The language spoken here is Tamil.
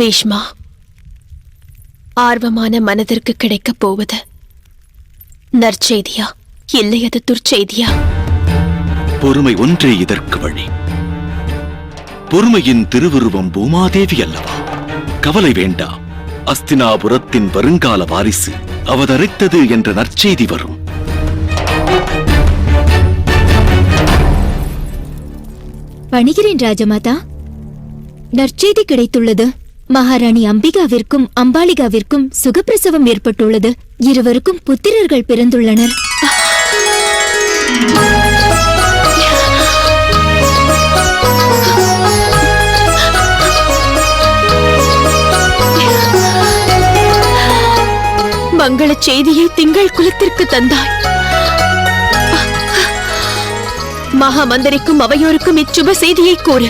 பீஷ்மா ஆர்வமான மனதிற்கு கிடைக்கப் போவது நற்செய்தியா? இல்லை அது துர்ச்செய்தியா? பொறுமை ஒன்றே இதற்கு வழி. பொறுமையின் திருவுருவம் பூமாதேவி அல்லவா? கவலை வேண்டாம் அஸ்தினாபுரத்தின் வருங்கால வாரிசு அவதரித்தது என்ற நற்செய்தி வரும். பணிகிறேன் ராஜமாதா நற்செய்தி கிடைத்துள்ளது. மகாராணி அம்பிகாவிற்கும் அம்பாலிகாவிற்கும் சுகப்பிரசவம் ஏற்பட்டுள்ளது. இருவருக்கும் புத்திரர்கள் பிறந்துள்ளனர். மங்கள செய்தியை திங்கள் குலத்திற்கு தந்தாய். மகா மந்திரிக்கும் அவையோருக்கும் இச்சுப செய்தியை கூறு.